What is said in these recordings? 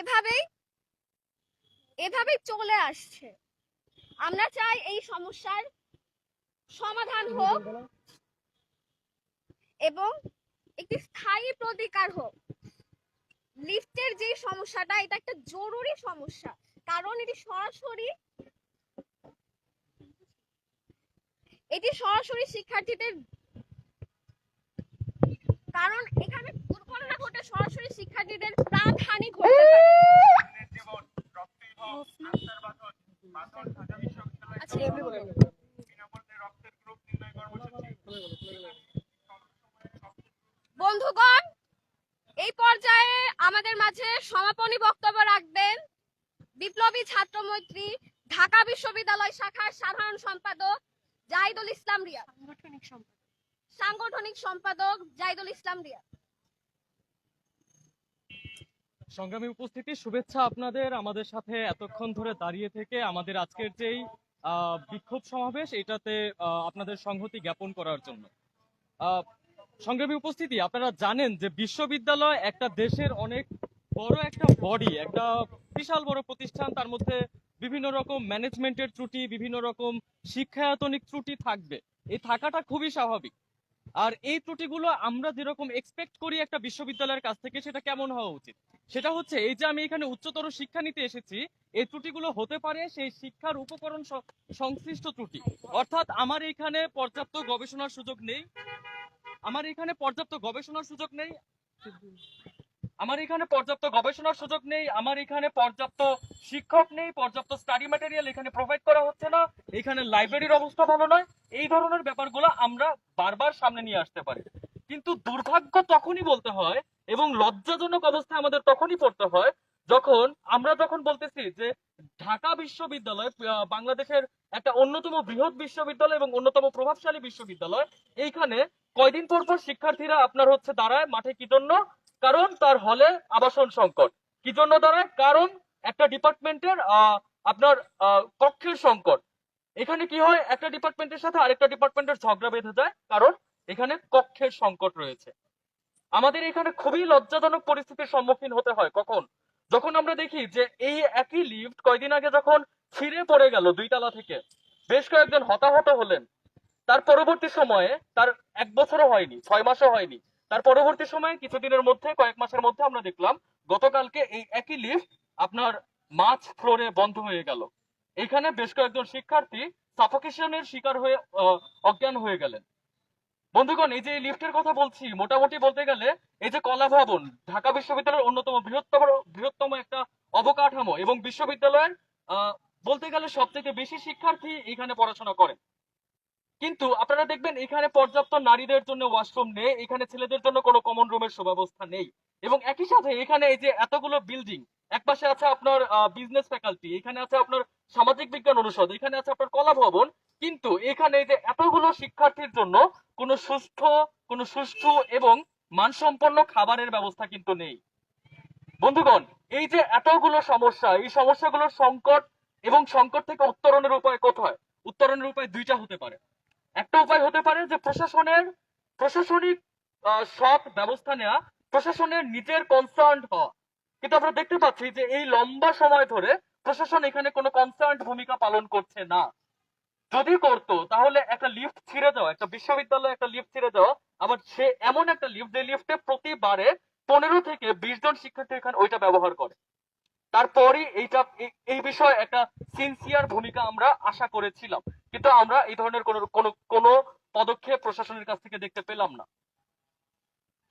এভাবেই এভাবেই চলে আসছে। আমরা চাই এই সমস্যার সমাধান হোক এবং একটি স্থায়ী প্রতিকার হোক। লিফটের যে সমস্যাটা এটা একটা জরুরি সমস্যা। কারণ এটি সরাসরি এটি সরাসরি শিক্ষার্থীদের কারণ এখানে দুর্ঘটনা ঘটে সরাসরি আমাদের মাঝে সমাপনী বক্তব্য রাখবেন বিপ্লবী ছাত্র মৈত্রী ঢাকা বিশ্ববিদ্যালয় শাখার সাধারণ সম্পাদক জাহিদুল ইসলাম রিয়া সাংগঠনিক সম্পাদক। সাংগঠনিক সম্পাদক জাহিদুল ইসলাম রিয়া সংগ্রামী উপস্থিতি শুভেচ্ছা আপনাদের আমাদের সাথে এতক্ষণ ধরে দাঁড়িয়ে থেকে আমাদের আজকের যেই আহ, বিক্ষোভ সমাবেশ এটাতে আহ, আপনাদের সংহতি জ্ঞাপন করার জন্য। আহ, সংগ্রামী উপস্থিতি, আপনারা জানেন যে বিশ্ববিদ্যালয় একটা দেশের অনেক বড় একটা বডি একটা বিশাল বড় প্রতিষ্ঠান, তার মধ্যে বিভিন্ন রকম ম্যানেজমেন্টের ত্রুটি, বিভিন্ন রকম শিক্ষায়তনিক ত্রুটি থাকবে। এই থাকাটা খুবই স্বাভাবিক। আর এই ত্রুটিগুলো আমরা যেরকম এক্সপেক্ট করি একটা বিশ্ববিদ্যালয়ের কাছ থেকে, সেটা কেমন হওয়া উচিত? সেটা হচ্ছে, এই যে আমি এখানে উচ্চতর শিক্ষা নিতে এসেছি, এই ত্রুটিগুলো হতে পারে সেই শিক্ষার উপকরণ সংশ্লিষ্ট ত্রুটি। অর্থাৎ আমার এখানে পর্যাপ্ত গবেষণার সুযোগ নেই। আমার এখানে পর্যাপ্ত গবেষণার সুযোগ নেই। আমার এখানে পর্যাপ্ত গবেষণার সুযোগ নেই, আমার এখানে পর্যাপ্ত শিক্ষক নেই, পর্যাপ্ত স্টাডি ম্যাটেরিয়াল এখানে প্রোভাইড করা হচ্ছে না। এখানে লাইব্রেরির অবস্থা ভালো নয়। এই ধরনের ব্যাপারগুলো আমরা বারবার সামনে নিয়ে আসতে পারি। কিন্তু দুর্ভাগ্য তখনই বলতে হয় এবং লজ্জাজনক অবস্থা আমাদের তখনই পড়তে হয় যখন আমরা যখন বলতেছি যে ঢাকা বিশ্ববিদ্যালয় বাংলাদেশের একটা অন্যতম বৃহৎ বিশ্ববিদ্যালয় এবং অন্যতম প্রভাবশালী বিশ্ববিদ্যালয়। এইখানে কয়দিন পর পর শিক্ষার্থীরা আপনার হচ্ছে দাঁড়ায় মাঠে কি জন্য? কারণ তার হলে আবাসন সংকট। কি জন্য দাঁড়ায়? কারণ একটা ডিপার্টমেন্টের আপনার কক্ষের সংকট। এখানে কি হয়? একটা ডিপার্টমেন্টের সাথে আরেকটা ডিপার্টমেন্টের ঝগড়া বেঁধে যায়, কারণ এখানে কক্ষের সংকট রয়েছে। আমাদের এখানে খুবই লজ্জাজনক পরিস্থিতির সম্মুখীন হতে হয় কখন? যখন আমরা দেখি যে এই একই লিফট কয়দিন আগে যখন ছিঁড়ে পড়ে গেল দুই তলা থেকে। বেশ কয়েকজন হতাহত হলেন। তার পরবর্তী সময়ে তার এক বছরও হয়নি, ছয় মাসও হয়নি। তার পরবর্তী সময়ে কিছুদিনের মধ্যে, কয়েক মাসের মধ্যে আমরা দেখলাম, গতকালকে এই একই লিফট আপনার মাঝ ফ্লোরে বন্ধ হয়ে গেল। এখানে বেশ কয়েকজন শিক্ষার্থী সাফোকেশনের শিকার হয়ে অজ্ঞান হয়ে গেলেন। বন্ধুগণ, এই যে লিফটের কথা বলছি, মোটামুটি বলতে গেলে এই যে কলা ভবন, ঢাকা বিশ্ববিদ্যালয়ের অন্যতম বৃহত্তম বৃহত্তম একটা অবকাঠামো এবং বিশ্ববিদ্যালয়ের বলতে গেলে সব থেকে বেশি শিক্ষার্থী এখানে পড়াশোনা করে। কিন্তু আপনারা দেখবেন এখানে পর্যাপ্ত নারীদের জন্য ওয়াশরুম নেই, এখানে ছেলেদের জন্য কোনো কমন রুমের সুব্যবস্থা নেই। এবং একই সাথে এখানে এই যে এতগুলো বিল্ডিং এক পাশে আছে আপনার বিজনেস ফ্যাকাল্টি এখানে আছে আপনার সামাজিক বিজ্ঞান অনুষদ, এখানে আছে আপনার কলা ভবন, কিন্তু এখানে যে এতগুলো শিক্ষার্থীর জন্য কোনো সুস্থ, কোনো সুষ্ঠু এবং মানসম্পন্ন খাবারের ব্যবস্থা কিন্তু নেই। বন্ধুগণ, এই যে এতগুলো সমস্যা, এই সমস্যাগুলোর সংকট এবং সংকট থেকে উত্তরণের উপায় কোথায় উত্তরণের উপায় দুইটা হতে পারে। একটা উপায় হতে পারে যে প্রশাসনের, প্রশাসনিক সৎ ব্যবস্থা নেওয়া প্রশাসনের নিজের কনসার্ন হওয়া। কিন্তু আমরা দেখতে পাচ্ছি যে এই লম্বা সময় ধরে প্রশাসন এখানে কোনো কনসার্ন ভূমিকা পালন করছে না। যদি করতো, তাহলে একটা লিফট ছিঁড়ে যাওয়া, একটা বিশ্ববিদ্যালয়ে একটা লিফট ছিঁড়ে যাওয়া, আবার সে এমন একটা লিফট যে লিফটে প্রতিবারে পনেরো থেকে বিশ জন শিক্ষার্থী এখানে ওইটা ব্যবহার করে। তারপরই এইটা, এই- বিষয়ে একটা সিনসিয়ার ভূমিকা আমরা আশা করেছিলাম। কিন্তু আমরা এই ধরনের কোনো কোনো পদক্ষেপ প্রশাসনের কাছ থেকে দেখতে পেলাম না।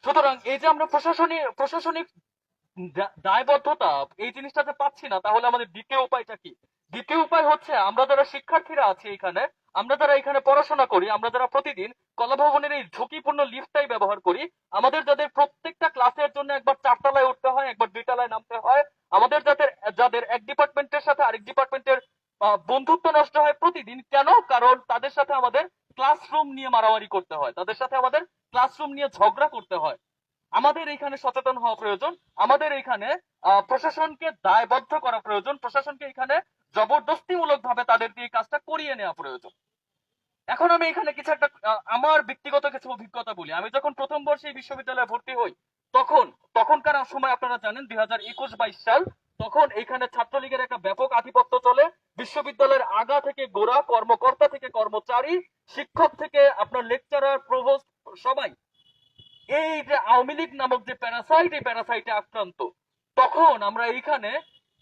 সুতরাং এই যে আমরা প্রশাসনিক প্রশাসনিক দায়বদ্ধতা, এই জিনিসটাতে পাচ্ছি না, তাহলে আমাদের দ্বিতীয় উপায়টা কি? দ্বিতীয় উপায় হচ্ছে আমরা যারা শিক্ষার্থীরা আছি এখানে, আমরা যারা এখানে পড়াশোনা করি, আমরা যারা প্রতিদিন কলা ভবনের এই ঝুঁকিপূর্ণ লিফটটাই ব্যবহার করি, আমাদের যাদের প্রত্যেকটা ক্লাসের জন্য একবার চারতলায় উঠতে হয়, একবার দুইতলায় নামতে হয় যাদের এক ডিপার্টমেন্টের সাথে আরেক ডিপার্টমেন্টের বন্ধুত্ব নষ্ট হয় প্রতিদিন। কেন? কারণ তাদের সাথে আমাদের ক্লাসরুম নিয়ে মারামারি করতে হয়। তাদের সাথে আমাদের ক্লাসরুম নিয়ে ঝগড়া করতে হয়। আমাদের এখানে সচেতন হওয়া প্রয়োজন। আমাদের এখানে প্রশাসনকে দায়বদ্ধ করা প্রয়োজন। প্রশাসনকে এখানে জবরদস্তিমূলক ভাবে তাদের দিয়ে কাজটা করিয়ে নেওয়া প্রয়োজন। এখন আমি এখানে কিছু একটা আমার ব্যক্তিগত কিছু অভিজ্ঞতা বলি। আমি যখন প্রথম বর্ষে বিশ্ববিদ্যালয়ে ভর্তি হই, তখন, তখনকার সময় আপনারা জানেন, দুই হাজার একুশ বাইশ সাল তখন এখানে ছাত্রলীগের একটা ব্যাপক আধিপত্য চলে। বিশ্ববিদ্যালয়ের আগা থেকে গোড়া কর্মকর্তা থেকে কর্মচারী শিক্ষক থেকে আপনার লেকচারার প্রভোস্ট সবাই। এই যে আওয়ামী লীগ নামক যে প্যারাসাইট এই প্যারাসাইটে আক্রান্ত। তখন আমরা এইখানে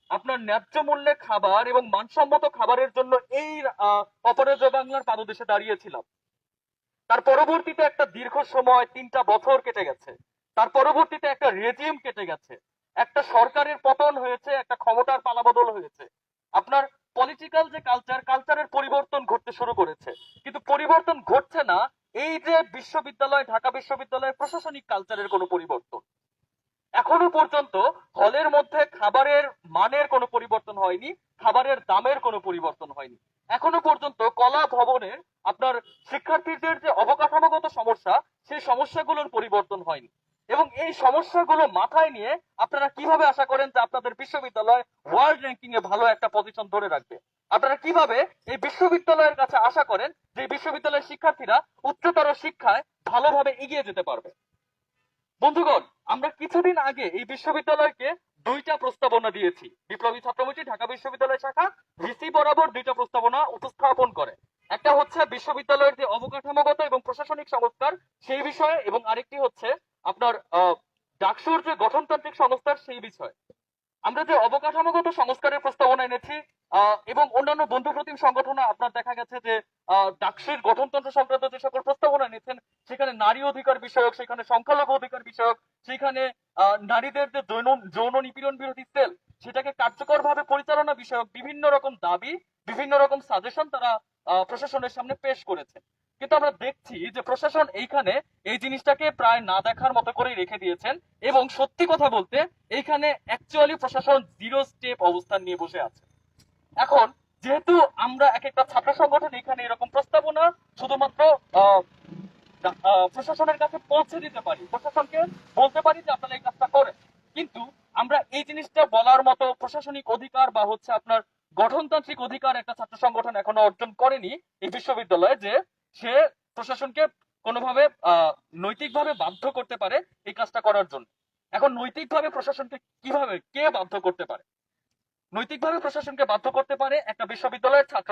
আপনার ন্যায্য মূল্যে খাবার এবং মানসম্মত খাবারের জন্য এই আহ, অপরাজয় বাংলার পাদদেশে দাঁড়িয়েছিলাম। তার পরবর্তীতে একটা দীর্ঘ সময় তিনটা বছর কেটে গেছে। তার পরবর্তীতে একটা রেজিম কেটে গেছে। একটা সরকারের পতন হয়েছে, একটা ক্ষমতার পালাবদল হয়েছে। আপনার পলিটিক্যাল যে কালচার কালচারের পরিবর্তন ঘটতে শুরু করেছে। কিন্তু পরিবর্তন ঘটছে না, এই যে বিশ্ববিদ্যালয়, ঢাকা বিশ্ববিদ্যালয়ের প্রশাসনিক কালচারের কোনো পরিবর্তন। এখনও পর্যন্ত হলের মধ্যে খাবারের মানের কোনো পরিবর্তন হয়নি, খাবারের দামের কোনো পরিবর্তন হয়নি। এখনও পর্যন্ত কলা ভবনের আপনার শিক্ষার্থীদের যে অবকাঠামোগত সমস্যা, সেই সমস্যাগুলোর পরিবর্তন হয়নি। এবং এই সমস্যাগুলো মাথায় নিয়ে আপনারা কীভাবে আশা করেন যে আপনাদের বিশ্ববিদ্যালয় ওয়ার্ল্ড র্যাঙ্কিং এ ভালো একটা পজিশন ধরে রাখবে? আপনারা কীভাবে এই বিশ্ববিদ্যালয়ের কাছে আশা করেন যে বিশ্ববিদ্যালয়ের শিক্ষার্থীরা উচ্চতর শিক্ষায় ভালোভাবে এগিয়ে যেতে পারবে? বন্ধুগণ, আমরা কিছুদিন আগে এই বিশ্ববিদ্যালয়কে দুইটা প্রস্তাবনা দিয়েছি। বিপ্লবী ছাত্রমৈত্রী ঢাকা বিশ্ববিদ্যালয় শাখা ভিসি বরাবর দুইটা প্রস্তাবনা উপস্থাপন করে। একটা হচ্ছে বিশ্ববিদ্যালয়ের যে অবকাঠামোগত এবং প্রশাসনিক সংস্কার সেই বিষয়ে এবং আরেকটি হচ্ছে আপনার ডাকসুর যে গঠনতান্ত্রিক সংস্কার সেই বিষয়ে। আমরা যে অবকাঠামোগত সংস্কারের প্রস্তাবনা এনেছি এবং অন্যান্য বন্ধু প্রতিম সংগঠন আপনার দেখা গেছে যে ডাকসুর গঠনতন্ত্র সংক্রান্ত যে সকল প্রস্তাবনা এনেছেন, সেখানে নারী অধিকার বিষয়ক, সেখানে সংখ্যালঘু অধিকার বিষয়ক, সেখানে নারীদের যে যৌন যৌন নিপীড়ন বিরোধী সেল, সেটাকে কার্যকরভাবে পরিচালনা বিষয়ক বিভিন্ন রকম দাবি, বিভিন্ন রকম সাজেশন তারা প্রশাসনের সামনে পেশ করেছে। কিন্তু আমরা দেখছি যে প্রশাসন এইখানে এই জিনিসটাকে প্রায় না দেখার মতো করেই রেখে দিয়েছেন এবং সত্যি কথা বলতে এইখানে অ্যাকচুয়ালি প্রশাসন জিরো স্টেপ অবস্থান নিয়ে বসে আছে। এখন যেহেতু আমরা এক একটা ছাত্র সংগঠন এখানে এরকম প্রস্তাবনা শুধুমাত্র প্রশাসনের কাছে পৌঁছে দিতে পারি, প্রশাসনকে বলতে পারি যে আপনারা এই কাজটা করেন। কিন্তু আমরা এই জিনিসটা বলার মতো প্রশাসনিক অধিকার বা হচ্ছে আপনার গঠনতান্ত্রিক অধিকার একটা ছাত্র সংগঠন এখনও অর্জন করেনি এই বিশ্ববিদ্যালয়ে যে সে প্রশাসনকে কোনোভাবে নৈতিকভাবে বাধ্য করতে পারে এই কাজটা করার জন্য। এখন নৈতিকভাবে প্রশাসনকে কীভাবে, কে বাধ্য করতে পারে? নৈতিকভাবে প্রশাসনকে বাধ্য করতে পারে একটা বিশ্ববিদ্যালয়ের ছাত্র